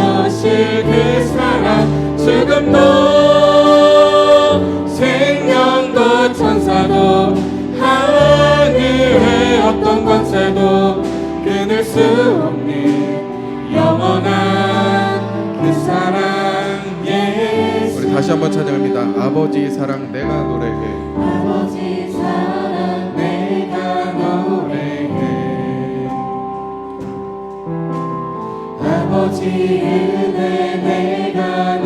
오실 그 사랑. 죽음도 생명도 천사도 하늘의 어떤 권세도 끊을 수 없는 영원한 그 사랑 다시 한번 찬양합니다. 아버지 사랑 내가 노래 지 은혜 내가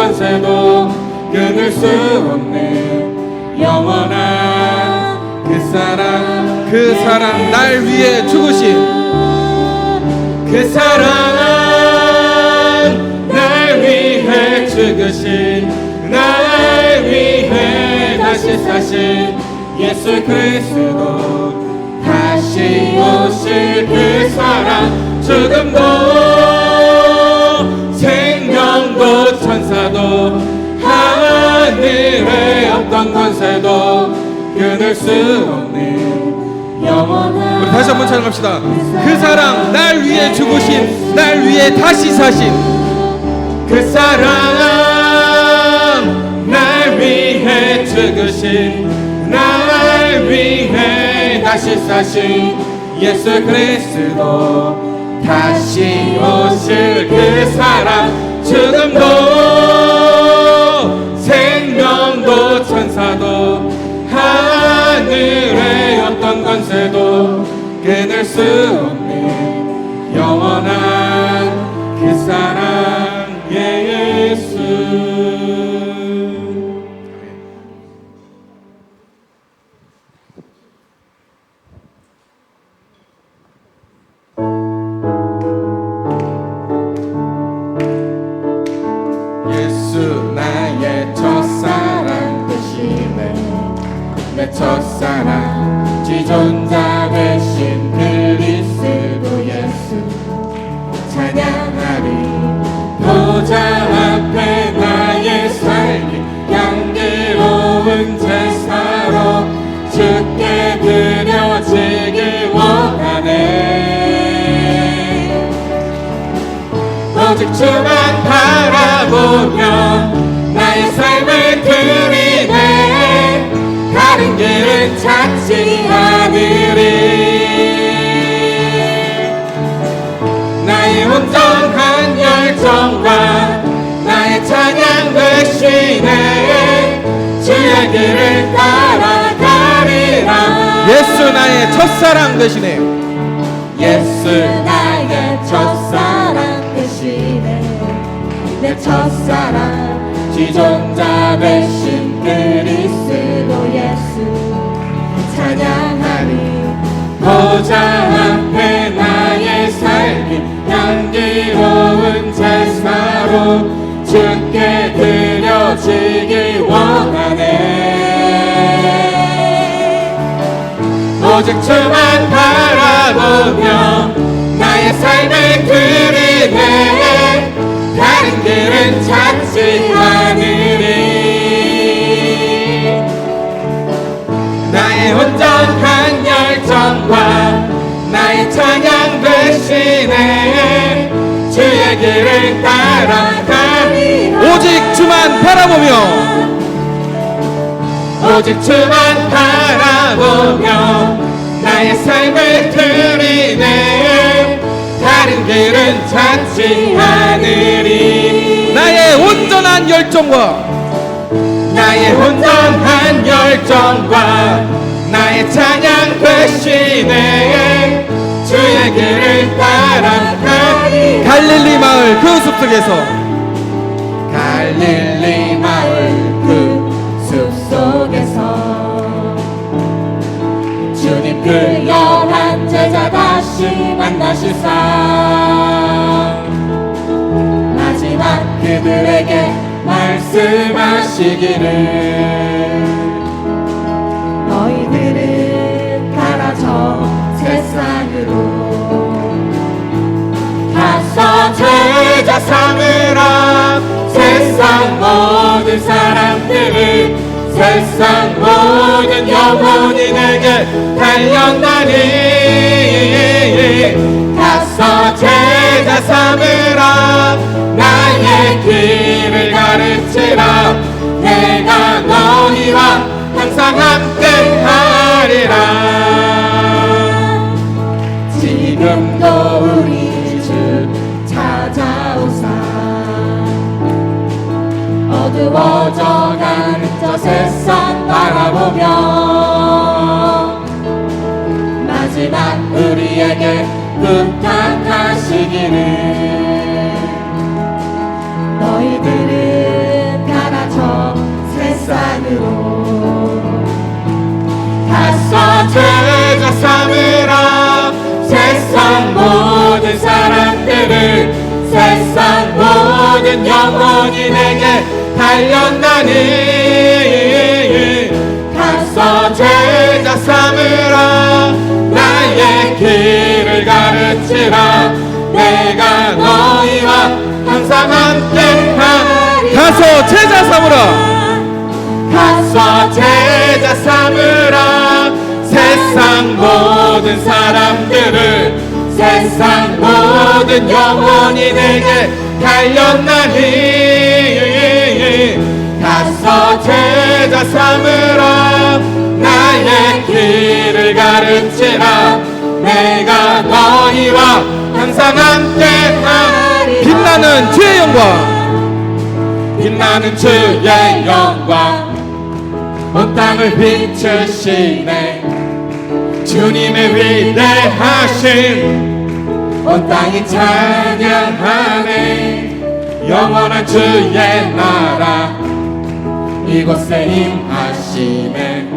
권세도 끊을 수 없는 영원한 그 사랑 그 사랑 날 위해 죽으신 그 사랑 날 위해 죽으신 날 위해 다시 사신 예수 그리스도. 다시 오실 그 사랑 생명도 천사도 하늘의 어떤 권세도 끊을 수 없는 영원한 우리 다시 한번 찬양합시다. 그 사랑 날 위해 죽으신 날 위해 다시 사신. 그 사랑 날 위해 죽으신 날 위해 다시 사신 예수 그리스도. 다시 오실 그 사랑 죽음도 끊을 수 주께 드려지길 원하네. 오직 주만 바라보며 나의 삶을 드리네. 다른 길은 찾지 않으리. 나의 온전한 열정과 나의 찬양 대신에 주의 길을 따라가리라 예수 나의 첫사랑 되시네 예수 나의 첫사랑 대신에 내 첫사랑 지존자 되신 그리스도 예수. 찬양하리 보좌 앞에 주만 바라보며 나의 삶을 드리네 다른 길은 찾지 않으리. 나의 온전한 열정과 나의 찬양 대신에 주의 길을 따라가리. 오직 주만 바라보며 오직 주만 바라보며 나의 삶을 드리네. 다른 길은 찾지 않으리. 나의 온전한 열정과 나의 온전한 열정과 나의 찬양 대신에 주의 길을 따라 가리. 갈릴리 마을 그 숲속에서. 갈릴리 다시 만나시사 마지막 그들에게 말씀하시기를. 너희들은 저 세상으로 가서 제자 삼으라 세상 모든 사람들을 세상 모든 영혼이 내게 달렸나니 우리 주 찾아오사. 어두워져가는 저 세상 바라보며 마지막 우리에게 부탁하시기를 너희들은 가라 저 세상으로 가서 제자 세상 모든 사람들을 세상 모든 영혼이 내게 달렸나니. 가서 제자 삼으라 나의 길을 가르치라. 내가 너희와 항상 함께 하리 가서 제자 삼으라 가서 제자 삼으라 세상 모든 사람들을 세상 모든 영혼이 내게 달렸나니 가서 제자 삼으라 나의 길을 가르치라. 내가 너희와 항상 함께 하리 빛나는 주의 영광. 빛나는 주의 영광. 온 땅을 비추시네 주님의 위대하심 온 땅이 찬양하네. 영원한 주의 나라. 이곳에 임하시네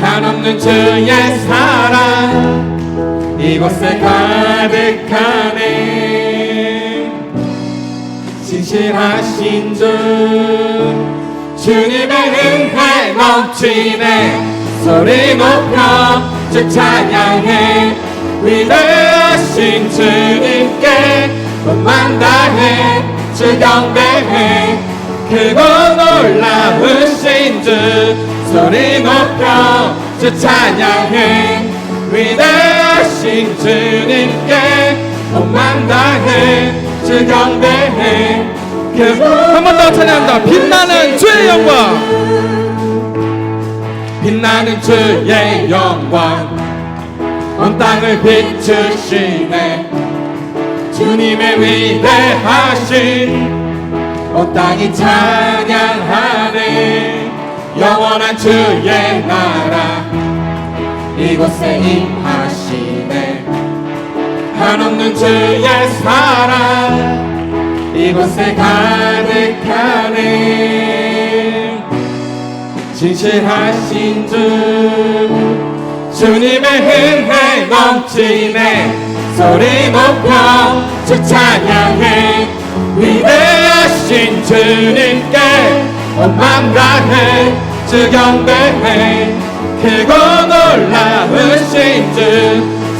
한없는 주의 사랑. 이곳에 가득하네. 신실하신 주 주님의 은혜 넘치네 소리 높여 주 찬양해. 위대하신 주님께 몸만 다해. 주 경배해. 크고 놀라우신 주 소리 높여 주 찬양해. 위대하신 주님께 몸만 다해. 주 경배해. 크고 한번 더 찬양합니다. 빛나는 주의 영광 빛나는 주의 영광. 온 땅을 비추시네. 주님의 위대하신 온 땅이 찬양하네. 영원한 주의 나라 이곳에 임하시네. 한없는 주의 사랑 이곳에 가득하네 진실하신 주. 주님의 은혜 넘치네. 소리 높여 주 찬양해. 위대하신 주님께 온맘 다해. 주 경배해. 크고 놀라우신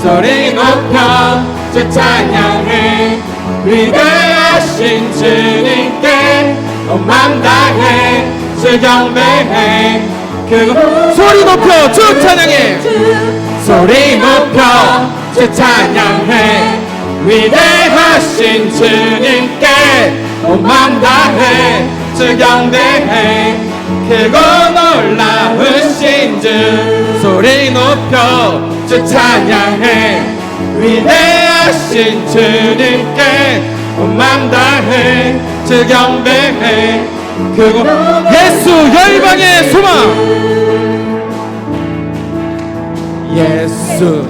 소리 높여 주 찬양해. 위대하신 주님께 온맘 다해 주 경배해. 그곳 소리 높여 주 찬양해. 소리 높여 주 찬양해. 위대하신 주님께 온맘 다해 주 경배해. 크고 놀라우신 주 소리 높여 주 찬양해. 위대하신 주님께 온맘 다해 주 경배해. 그곳 예수 열방의 소망. 예수.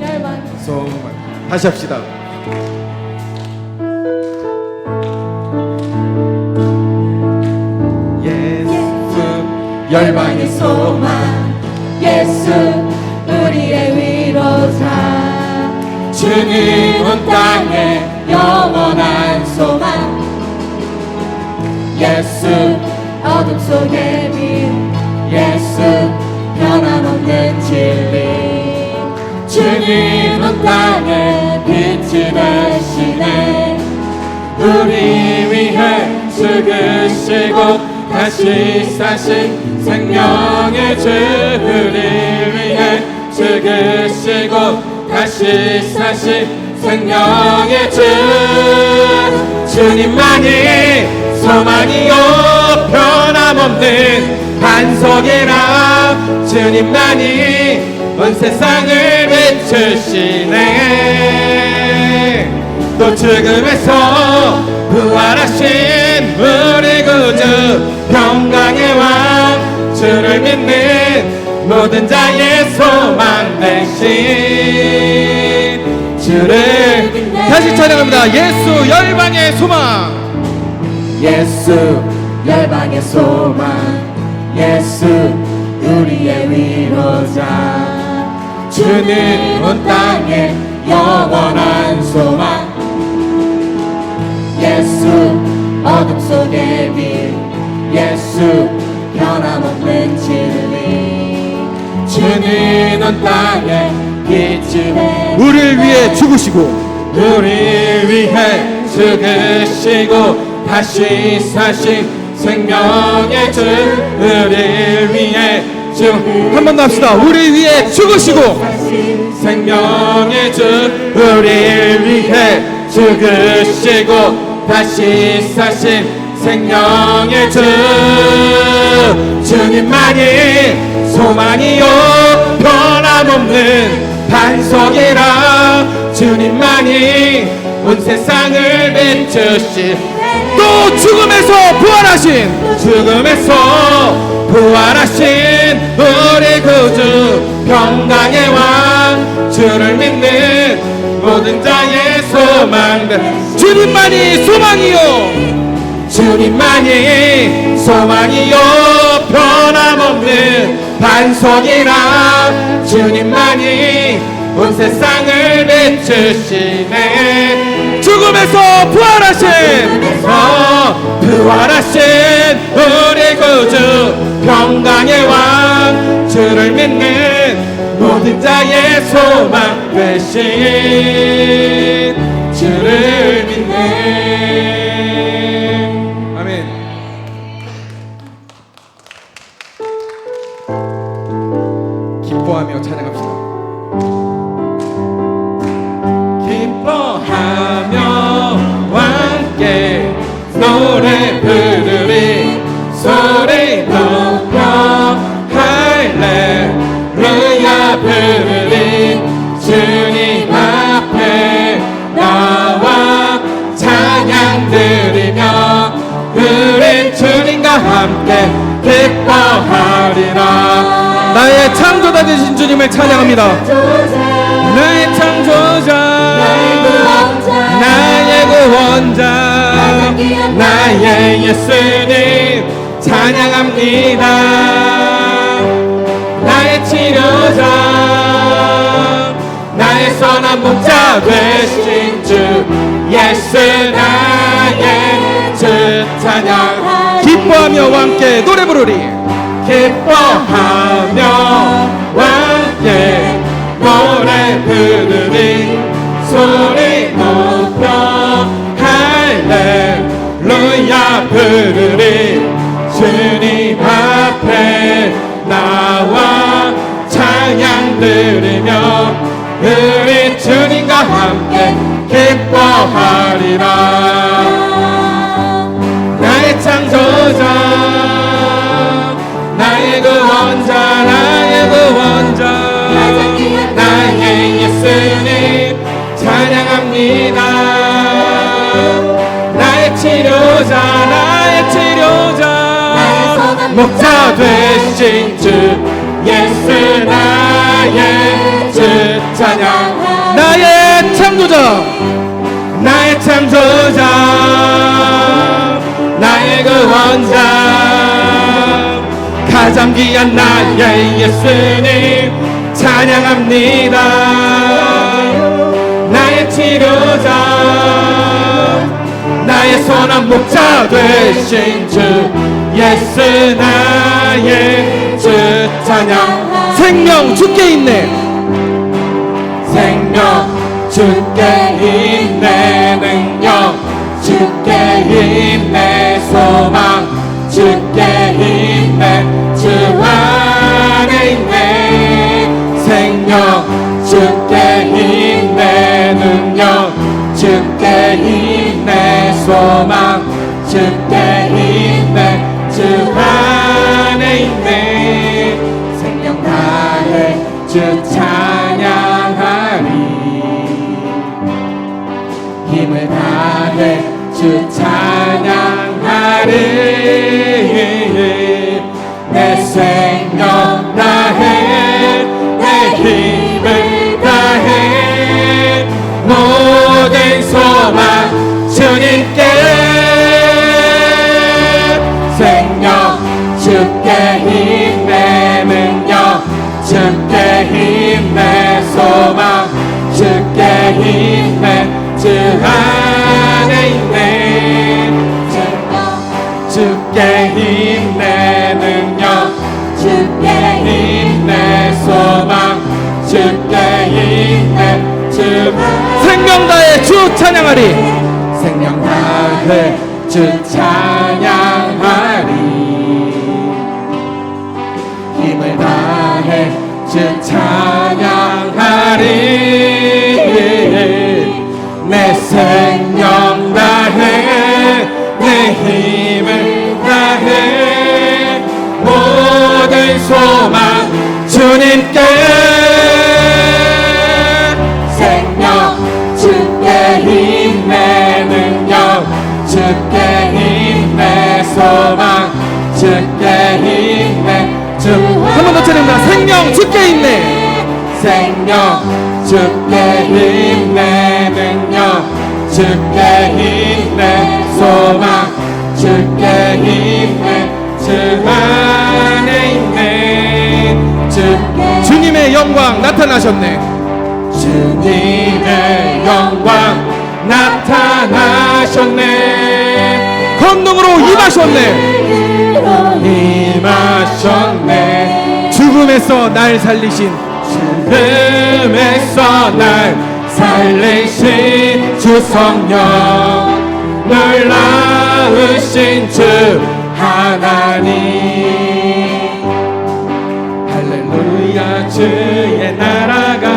열방 소망. 다시 합시다. 예수 열방의 소망. 예수 온 땅에 영원한 소망. 예수 어둠 속의 빛 예수 변함없는 진리. 주님 온 땅에 빛이 되시네. 우리 위해 죽으시고 다시 사신 생명의 주를 위해 죽으시고 다시 사신 생명의 주 주님만이 소망이요 변함없는 반석이라 주님만이 온 세상을 비추시네. 또 죽음에서 부활하신 우리 구주 평강의 왕 주를 믿는 모든 자의 소망 대신 주를 다시 찬양합니다. 예수 열방의 소망. 예수 열방의 소망. 예수 우리의 위로자. 주는 온 땅에 영원한 소망. 예수 어둠 속의 빛 예수 변함없는 진리. 주는 온 땅에 되 우리를 위해 죽으시고 우리를 위해 죽으시고 다시 사신 생명의 주 우리를 위해 한번 더 합시다. 우리를 위해 죽으시고 생명의 주 우리를 위해 죽으시고 다시 사신 생명의 주. 주님만이 소망이요 변함없는 반석이라 주님만이 온 세상을 비추시 또 죽음에서 부활하신 죽음에서 부활하신 우리 구주 평강의 왕 주를 믿는 모든 자의 소망 주님만이 소망이요. 주님만이 소망이요. 변함 없는 반석이라 주님만이 온 세상을 비추시네. 죽음에서 부활하신 어, 부활하신 우리 구주 평강의 왕 주를 믿는 모든 자의 소망 되신 주를 믿네 되신 주님을 찬양합니다. 나의 창조자 나의 구원자 나의 예수님 찬양합니다. 나의 치료자 나의 선한 목자 되신 주 예수 나의 주 찬양 기뻐하며 함께 노래 부르리. 기뻐하며 함께 노래 부르니 소리 높여 할렐루야 부르니 주님 앞에 나와 찬양 드리며 우리 주님과 함께 기뻐하리라. 나의 창조자 찬양합니다. 나의 치료자 나의 치료자. 목자 되신 주 예수 나의 주 찬양. 나의 창조자. 나의 창조자. 나의 구원자. 가장 귀한 나의 예수님 찬양합니다 치료자. 나의 선한 목자 되신 주 예수 나의 주 찬양. 생명 주께 있네. 생명 주께 있네. 능력 주께 있네. 소망 주께 힘내 소망 주께 힘내 주 안에 있네. 주께 힘내 능력 주께 힘내 소망 주께 힘내 주 생명 다해 주 찬양하리. 생명 다해 주 찬양 주 찬양하리. 내 생명 다해 내 힘을 다해 모든 소망 주님께. 주께 힘내 소망 주께 힘 생명 주께 있네. 생명 주께 힘내 능력 주께 힘내 소망 주께 힘내 주 안에 있네. 주 주님의 영광 나타나셨네. 주님의 영광 나타나셨네. 권능으로 임하셨네. 임하셨네 죽음에서 날 살리신 죽음에서 날 살리신 주 성령 놀라우신 주 하나님. 할렐루야 주의 나라가.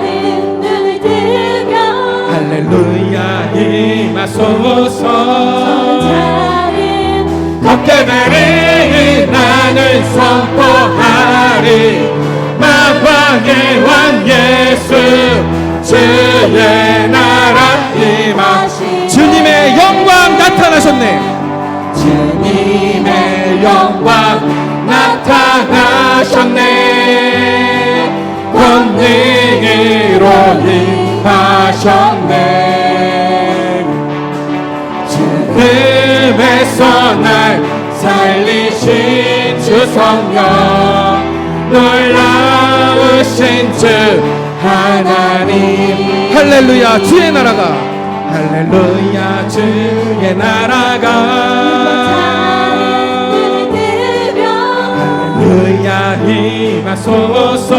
눈을 뜨며 할렐루야 임하소서. 나는 걷게 나는 선포하리. 만왕의 왕 예수 주의 나라 임하 주님의 영광 나타나셨네. 주님의 영광 나타나셨네. 권능으로 임하셨네. 죽음에서 날 살리신 주 성령 놀라우신 주 하나님. 할렐루야 주의 나라가. 할렐루야 주의 나라가. 할렐루야 임하소서.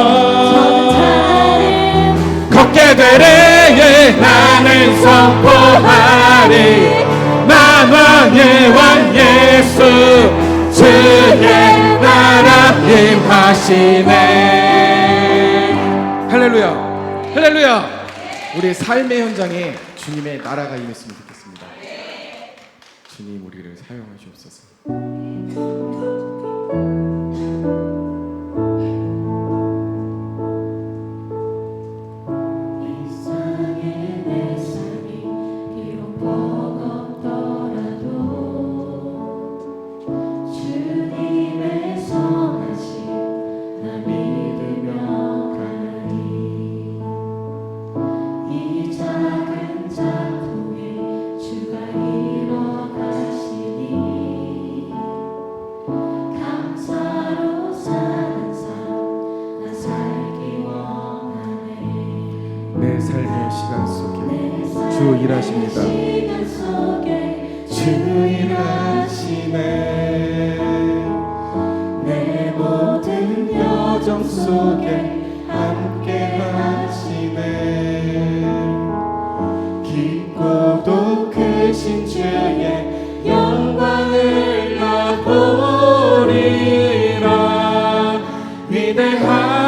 나는 걷게 되래 나는 선포하리 만왕의 왕 예수 주의 나라 임하시네 할렐루야. 할렐루야. 우리 삶의 현장에 주님의 나라가 임했으면 좋겠습니다. 주님 우리를 사용하시옵소서. 영광을 나보리라. 위대하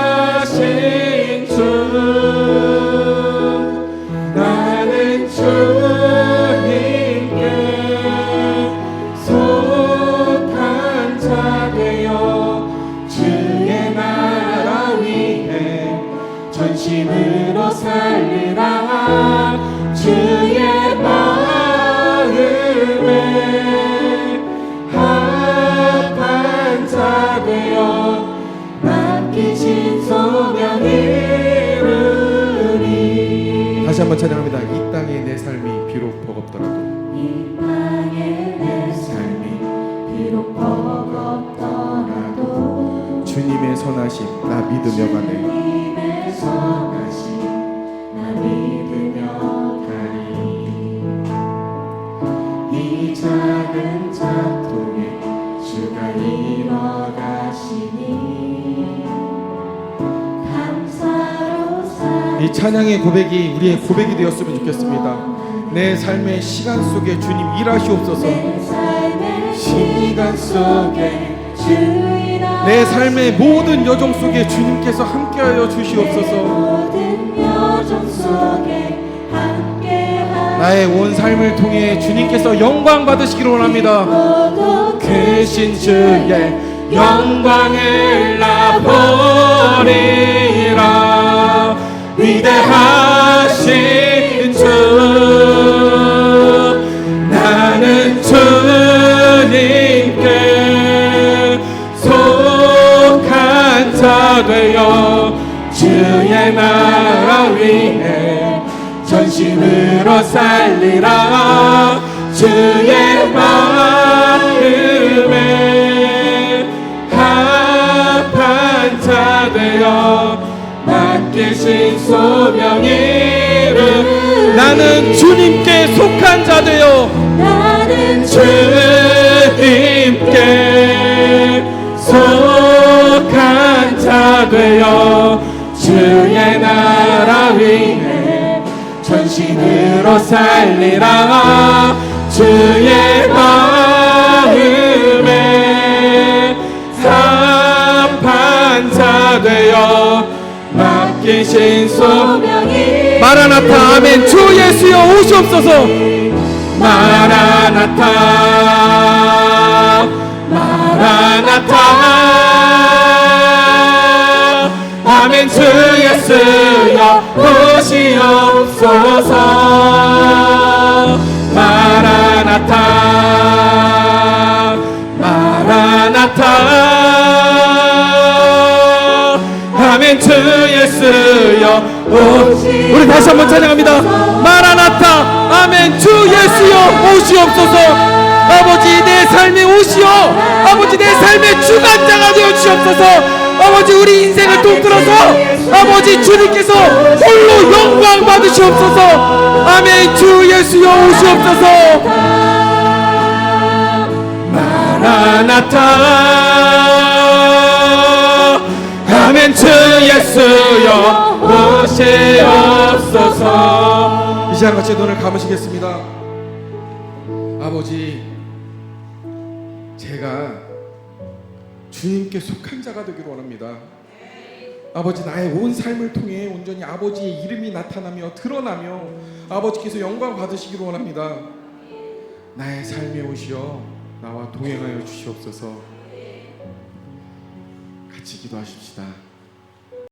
주님의 선하심 나 믿으며 가네. 주님의 선하심 나 믿으며 가리. 이 작은 작동에 주가 이뤄가시니 감사로 사이 찬양의 고백이 우리의 고백이 되었으면 좋겠습니다. 내 삶의 시간 속에 주님 일하시옵소서. 내 삶의 시간 속에 내 삶의 모든 여정 속에 주님께서 함께하여 주시옵소서. 나의 온 삶을 통해 주님께서 영광 받으시기를 원합니다. 크신 주의 영광을 나 보리라. 위대하 살리라. 주의 마음에 합한 자 되어 맡기신 소명이를 나는 주님께 속한 자 되어 나는 주님께 속한 자 되어 주의 나라 전 신으로 살리라. 주의 마음에 자 되어 맡기신 소 소명이 마라나타 아멘. 주 예수여 오시옵소서. 마라나타 마라나타 예수여 오시옵소서. 마라나타 마라나타. 아멘 주 예수여. 오 우리 다시 한번 찬양합니다. 마라나타 아멘 주 예수여. 오시옵소서. 아버지 내 삶에 오시어. 아버지 내 삶의 주관자가 되어 주시옵소서 아버지 우리 인생을 통틀어서 아버지 주님께서 홀로 영광 받으시옵소서. 아멘. 주 예수여 오시옵소서. 마라나타. 아멘. 주 예수여 오시옵소서. 이 시간 같이 눈을 감으시겠습니다. 아버지 주님께 속한 자가 되기를 원합니다 아버지 나의 온 삶을 통해 온전히 아버지의 이름이 나타나며 드러나며 아버지께서 영광 받으시기를 원합니다. 나의 삶에 오시어 나와 동행하여 주시옵소서. 같이 기도하십시다.